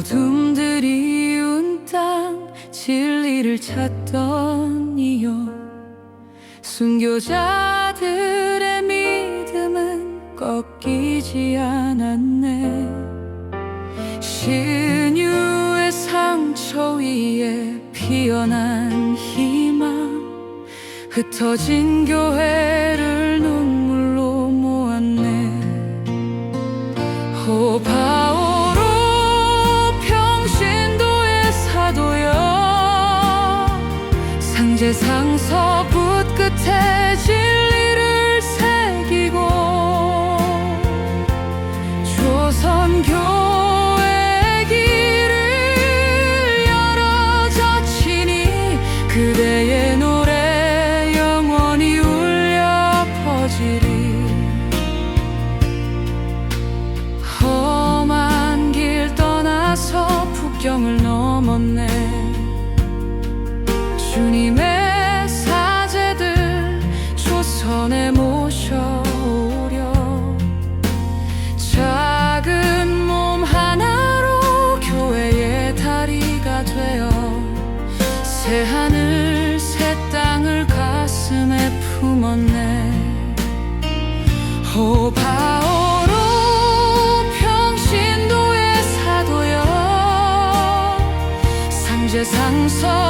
어둠들이 운땅 진리를 찾던 이요 순교자들의 믿음은 꺾이지 않았네. 신유의 상처 위에 피어난 희망. 흩어진 교회를 상제상서 붓 끝에 진리를 새기고 열어젖히니 그대의 노래 영원히 울려 퍼지리. 험한 길 떠나서 국경을 상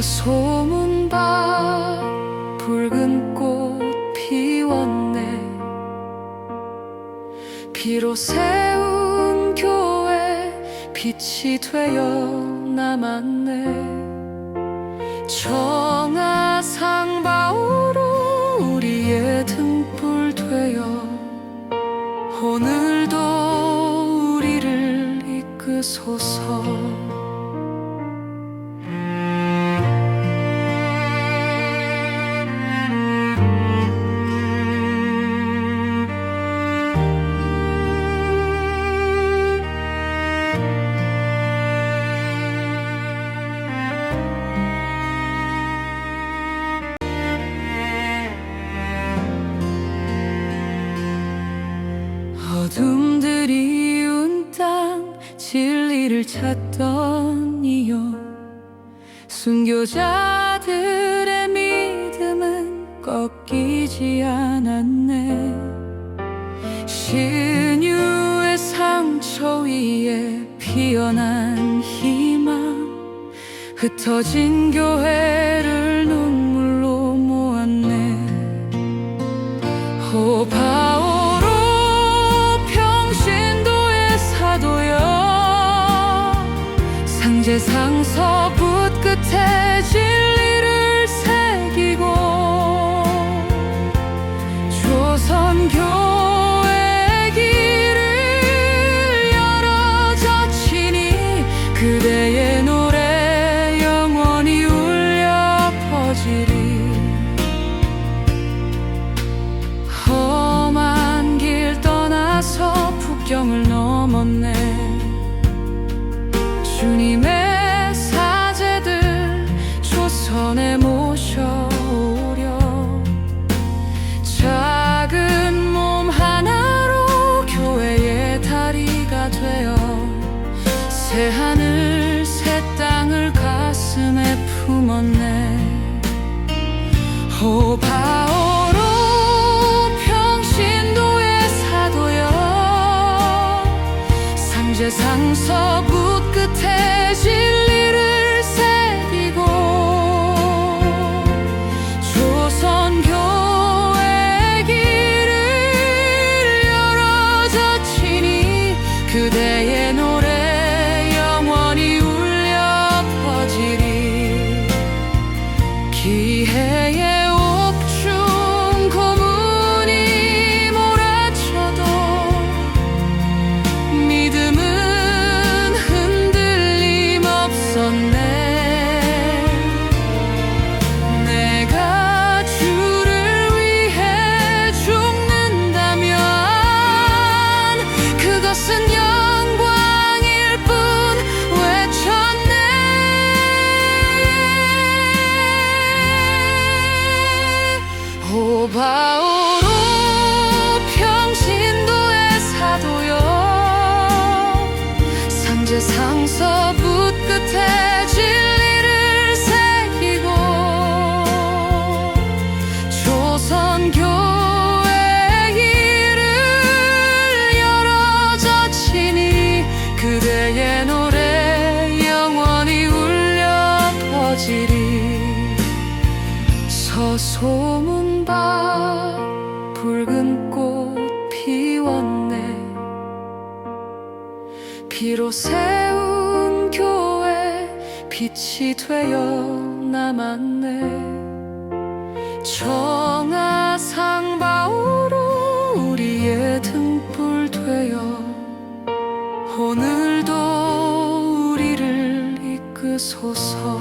서소문 밖 붉은 꽃 피웠네. 비로 세운 교회 빛이 되어 남았네. 청아상바 어둠들이 운땅 진리를 찾던 이요. 순교자들의 믿음은 꺾이지 않았네. 신유의 상처 위에 피어난 희망 흩어진 교회를 눈물로 모았네. 호바 상제상서 붓 끝에 진리를 새기고 조선교 소문 밖 붉은 꽃 피웠네. 비로 세운 교회 빛이 되어 남았네. 정아상 바오로 우리의 등불 되어 오늘도 우리를 이끄소서